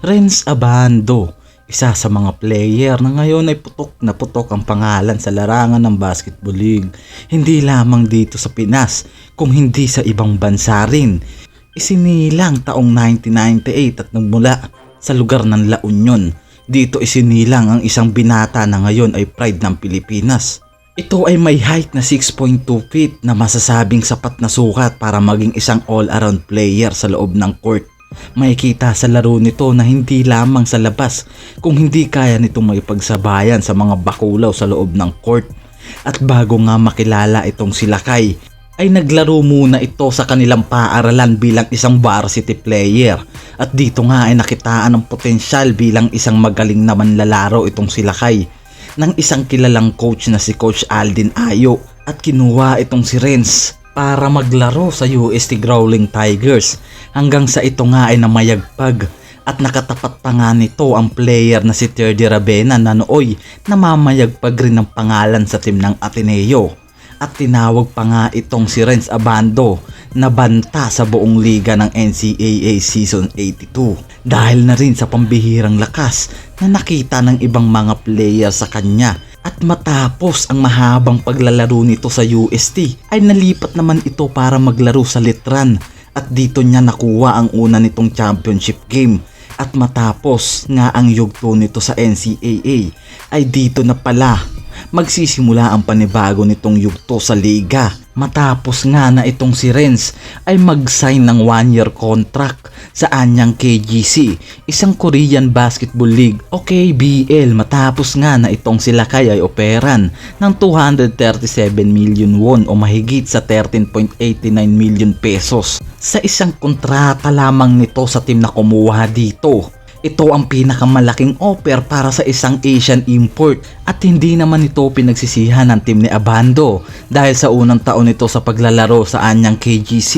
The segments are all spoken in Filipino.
Renz Abando, isa sa mga player na ngayon ay putok na putok ang pangalan sa larangan ng basketball league. Hindi lamang dito sa Pinas, kung hindi sa ibang bansa rin. Isinilang taong 1998 at nagmula sa lugar ng La Union. Dito isinilang ang isang binata na ngayon ay pride ng Pilipinas. Ito ay may height na 6.2 feet na masasabing sapat na sukat para maging isang all-around player sa loob ng court. Makikita sa laro nito na hindi lamang sa labas kung hindi kaya nitong maipagsabayan sa mga bakulaw sa loob ng court. At bago nga makilala itong si Lakay, ay naglaro muna ito sa kanilang paaralan bilang isang varsity player. At dito nga ay nakitaan ng potensyal bilang isang magaling na manlalaro itong si Lakay ng isang kilalang coach na si Coach Aldin Ayo at kinuha itong si Renz para maglaro sa UST Growling Tigers. Hanggang sa ito nga ay namayagpag at nakatapat pa nga nito ang player na si Terdy Rabena na nooy namamayagpag rin ng pangalan sa team ng Ateneo. At tinawag pa nga itong si Renz Abando na banta sa buong liga ng NCAA Season 82 dahil na rin sa pambihirang lakas na nakita ng ibang mga player sa kanya at matapos ang mahabang paglalaro nito sa UST ay nalipat naman ito para maglaro sa Litran. At dito niya nakuha ang una nitong championship game. At matapos nga ang yugto nito sa NCAA ay dito na pala magsisimula ang panibago nitong yugto sa liga. Matapos nga na itong si Renz ay mag-sign ng one-year contract sa anyang KGC, isang Korean Basketball League o KBL matapos nga na itong si Lakay ay operan ng 237 million won o mahigit sa 13.89 million pesos sa isang kontrata lamang nito sa team na kumuha dito. Ito ang pinakamalaking offer para sa isang Asian import at hindi naman ito pinagsisihan ng team ni Abando dahil sa unang taon nito sa paglalaro sa anyang KGC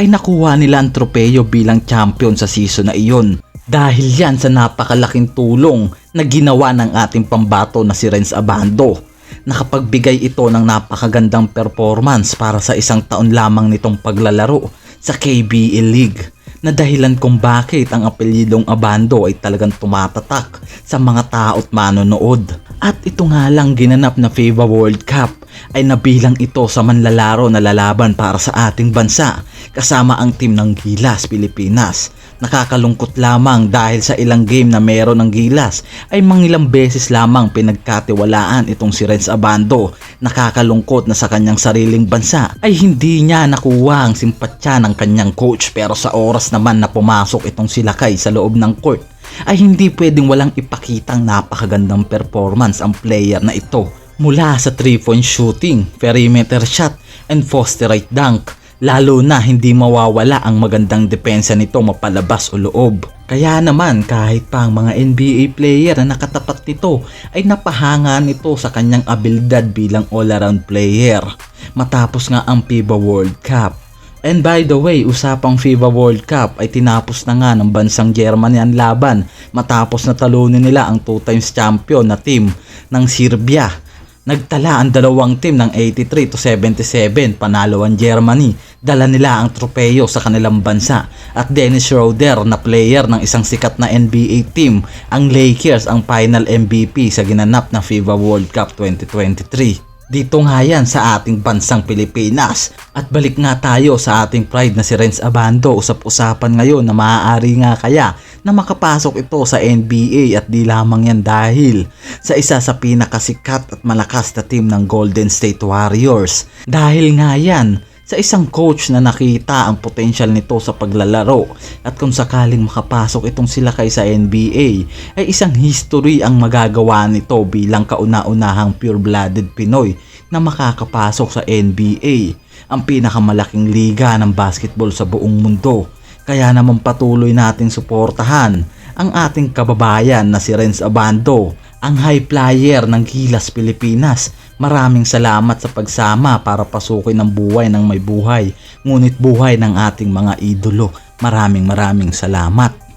ay nakuha nila ang tropeyo bilang champion sa season na iyon. Dahil yan sa napakalaking tulong na ginawa ng ating pambato na si Renz Abando nakapagbigay ito ng napakagandang performance para sa isang taon lamang nitong paglalaro sa KBL League na dahilan kung bakit ang apelyidong Abando ay talagang tumatatak sa mga tao't manonood. At ito nga lang ginanap na FIBA World Cup ay nabilang ito sa manlalaro na lalaban para sa ating bansa kasama ang team ng Gilas Pilipinas. Nakakalungkot lamang dahil sa ilang game na meron ng Gilas ay mangilang beses lamang pinagkatiwalaan itong si Renz Abando. Nakakalungkot na sa kanyang sariling bansa ay hindi niya nakuha ang simpatsya ng kanyang coach pero sa oras naman na pumasok itong si Lakay sa loob ng court ay hindi pwedeng walang ipakitang napakagandang performance ang player na ito mula sa 3-point shooting, perimeter shot, and posterite dunk lalo na hindi mawawala ang magandang depensa nito mapalabas o loob. Kaya naman kahit pa ang mga NBA player na nakatapat nito ay napahanga nito sa kanyang abilidad bilang all-around player matapos nga ang FIBA World Cup. And by the way, usapang FIBA World Cup ay tinapos na nga ng bansang Germany ang laban matapos na talunin nila ang two times champion na team ng Serbia Nagtala ang dalawang team ng 83 to 77 panalo ang Germany. Dala nila ang tropeyo sa kanilang bansa at Dennis Schroeder na player ng isang sikat na NBA team ang Lakers ang final MVP sa ginanap na FIBA World Cup 2023. Dito nga yan sa ating bansang Pilipinas. At balik nga tayo sa ating pride na si Renz Abando. Usap-usapan ngayon na maaari nga kaya na makapasok ito sa NBA at di lamang yan dahil sa isa sa pinakasikat at malakas na team ng Golden State Warriors. Dahil nga yan sa isang coach na nakita ang potential nito sa paglalaro at kung sakaling makapasok itong sila kay sa NBA ay isang history ang magagawa nito bilang kauna-unahang pure-blooded Pinoy na makakapasok sa NBA, ang pinakamalaking liga ng basketball sa buong mundo. Kaya naman patuloy nating suportahan ang ating kababayan na si Renz Abando ang high flyer ng Gilas Pilipinas. Maraming salamat sa pagsama para pasukin ang buhay ng may buhay, ngunit buhay ng ating mga idolo. Maraming maraming salamat.